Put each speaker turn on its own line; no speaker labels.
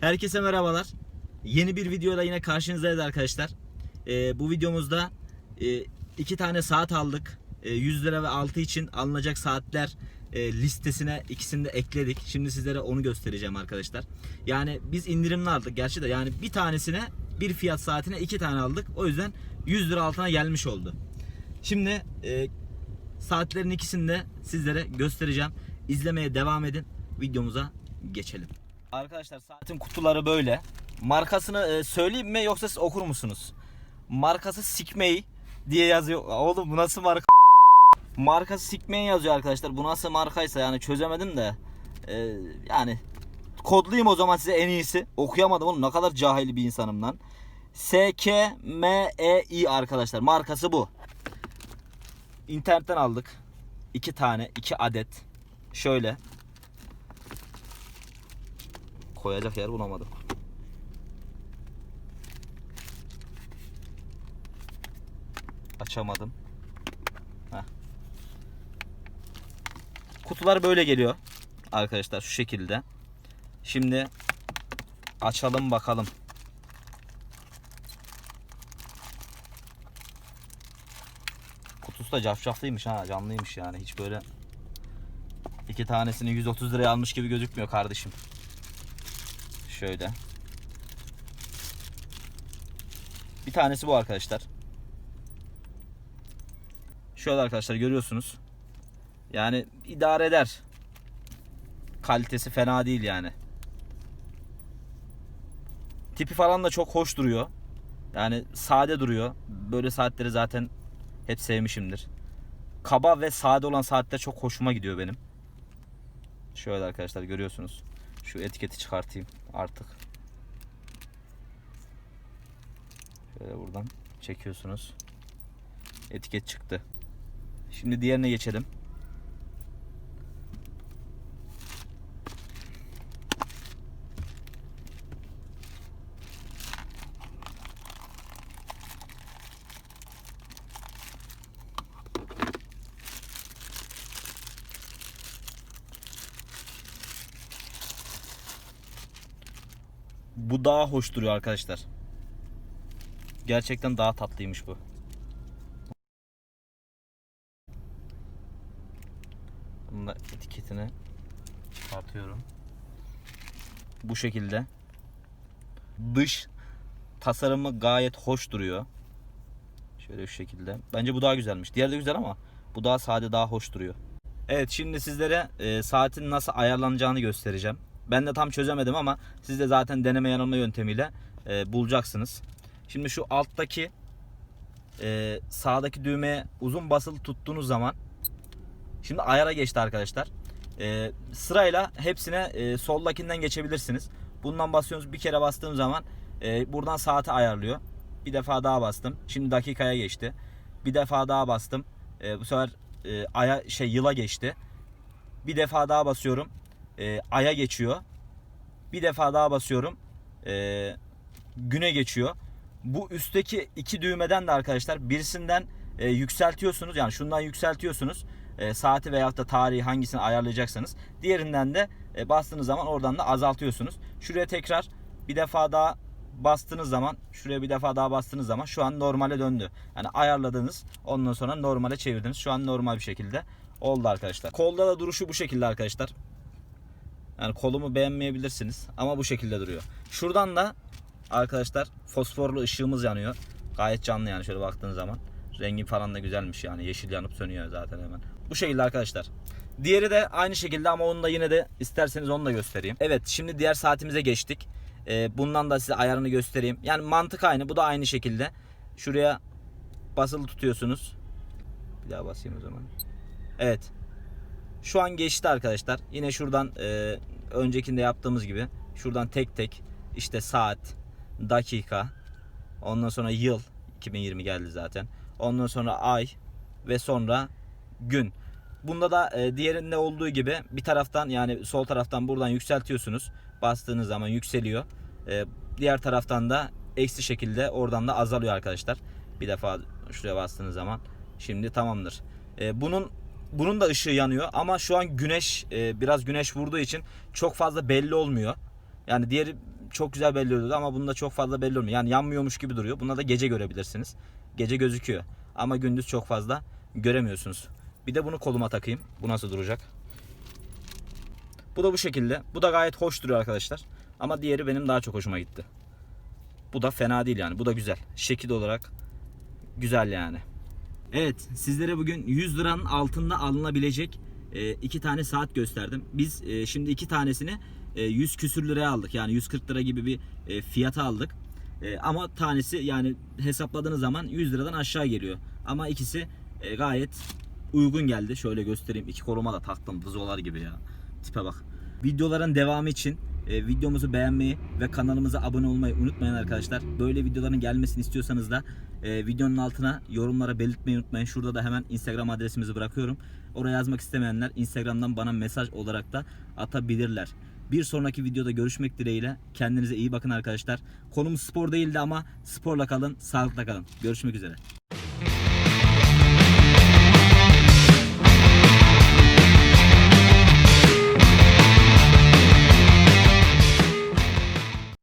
Herkese merhabalar. Yeni bir videoda yine karşınızdayız arkadaşlar. Ee, bu videomuzda e, iki tane saat aldık. E, 100 lira ve altı için alınacak saatler e, listesine ikisini de ekledik. Şimdi sizlere onu göstereceğim arkadaşlar. Yani biz indirimli aldık gerçi de yani bir tanesine bir fiyat saatine iki tane aldık. O yüzden 100 lira altına gelmiş oldu. Şimdi e, saatlerin ikisini de sizlere göstereceğim. İzlemeye devam edin. Videomuza geçelim. Arkadaşlar saatin kutuları böyle. Markasını e, söyleyeyim mi yoksa siz okur musunuz? Markası Sikmey diye yazıyor. Oğlum bu nasıl marka? Markası Sikmey yazıyor arkadaşlar. Bu nasıl markaysa yani çözemedim de. E, yani kodlayayım o zaman size en iyisi. Okuyamadım oğlum ne kadar cahil bir insanım lan. S K M E I arkadaşlar. Markası bu. İnternetten aldık. iki tane, iki adet. Şöyle. Koyacak yer bulamadım. Açamadım. Heh. Kutular böyle geliyor. Arkadaşlar şu şekilde. Şimdi açalım bakalım. Kutusu da cafcaflıymış ha canlıymış yani hiç böyle iki tanesini 130 liraya almış gibi gözükmüyor kardeşim. Şöyle. Bir tanesi bu arkadaşlar. Şöyle arkadaşlar görüyorsunuz. Yani idare eder. Kalitesi fena değil yani. Tipi falan da çok hoş duruyor. Yani sade duruyor. Böyle saatleri zaten hep sevmişimdir. Kaba ve sade olan saatler çok hoşuma gidiyor benim. Şöyle arkadaşlar görüyorsunuz. Şu etiketi çıkartayım artık. Şöyle buradan çekiyorsunuz. Etiket çıktı. Şimdi diğerine geçelim. Bu daha hoş duruyor arkadaşlar. Gerçekten daha tatlıymış bu. Bunun da etiketini çıkartıyorum. Bu şekilde. Dış tasarımı gayet hoş duruyor. Şöyle şu şekilde. Bence bu daha güzelmiş. Diğer de güzel ama bu daha sade daha hoş duruyor. Evet şimdi sizlere e, saatin nasıl ayarlanacağını göstereceğim. Ben de tam çözemedim ama siz de zaten deneme yanılma yöntemiyle e, bulacaksınız. Şimdi şu alttaki e, sağdaki düğmeye uzun basılı tuttuğunuz zaman şimdi ayara geçti arkadaşlar. E, sırayla hepsine e, soldakinden geçebilirsiniz. Bundan basıyorsunuz bir kere bastığım zaman e, buradan saati ayarlıyor. Bir defa daha bastım. Şimdi dakikaya geçti. Bir defa daha bastım. E, bu sefer e, aya şey yıla geçti. Bir defa daha basıyorum. E, aya geçiyor. Bir defa daha basıyorum. E, güne geçiyor. Bu üstteki iki düğmeden de arkadaşlar birisinden e, yükseltiyorsunuz. Yani şundan yükseltiyorsunuz. E, saati veyahut da tarihi hangisini ayarlayacaksanız. Diğerinden de e, bastığınız zaman oradan da azaltıyorsunuz. Şuraya tekrar bir defa daha bastığınız zaman şuraya bir defa daha bastığınız zaman şu an normale döndü. Yani ayarladınız ondan sonra normale çevirdiniz. Şu an normal bir şekilde oldu arkadaşlar. Kolda da duruşu bu şekilde arkadaşlar. Yani kolumu beğenmeyebilirsiniz ama bu şekilde duruyor. Şuradan da arkadaşlar fosforlu ışığımız yanıyor. Gayet canlı yani şöyle baktığınız zaman. Rengi falan da güzelmiş yani. Yeşil yanıp sönüyor zaten hemen. Bu şekilde arkadaşlar. Diğeri de aynı şekilde ama onu da yine de isterseniz onu da göstereyim. Evet şimdi diğer saatimize geçtik. Ee, bundan da size ayarını göstereyim. Yani mantık aynı. Bu da aynı şekilde. Şuraya basılı tutuyorsunuz. Bir daha basayım o zaman. Evet. Şu an geçti arkadaşlar. Yine şuradan e, öncekinde yaptığımız gibi şuradan tek tek işte saat, dakika, ondan sonra yıl 2020 geldi zaten. Ondan sonra ay ve sonra gün. Bunda da e, diğerinde olduğu gibi bir taraftan yani sol taraftan buradan yükseltiyorsunuz. Bastığınız zaman yükseliyor. E, diğer taraftan da eksi şekilde oradan da azalıyor arkadaşlar. Bir defa şuraya bastığınız zaman Şimdi tamamdır. Ee, bunun bunun da ışığı yanıyor ama şu an güneş e, biraz güneş vurduğu için çok fazla belli olmuyor. Yani diğeri çok güzel belli oluyordu ama bunda çok fazla belli olmuyor. Yani yanmıyormuş gibi duruyor. Bunda da gece görebilirsiniz. Gece gözüküyor. Ama gündüz çok fazla göremiyorsunuz. Bir de bunu koluma takayım. Bu nasıl duracak? Bu da bu şekilde. Bu da gayet hoş duruyor arkadaşlar. Ama diğeri benim daha çok hoşuma gitti. Bu da fena değil yani. Bu da güzel. Şekil olarak güzel yani. Evet sizlere bugün 100 liranın altında alınabilecek e, iki tane saat gösterdim. Biz e, şimdi iki tanesini e, 100 küsür liraya aldık. Yani 140 lira gibi bir e, fiyata aldık. E, ama tanesi yani hesapladığınız zaman 100 liradan aşağı geliyor. Ama ikisi e, gayet uygun geldi. Şöyle göstereyim. İki koluma da taktım. Vızolar gibi ya. Tipe bak. Videoların devamı için e, videomuzu beğenmeyi ve kanalımıza abone olmayı unutmayın arkadaşlar. Böyle videoların gelmesini istiyorsanız da e, videonun altına yorumlara belirtmeyi unutmayın. Şurada da hemen Instagram adresimizi bırakıyorum. Oraya yazmak istemeyenler Instagram'dan bana mesaj olarak da atabilirler. Bir sonraki videoda görüşmek dileğiyle. Kendinize iyi bakın arkadaşlar. Konumuz spor değildi ama sporla kalın, sağlıkla kalın. Görüşmek üzere.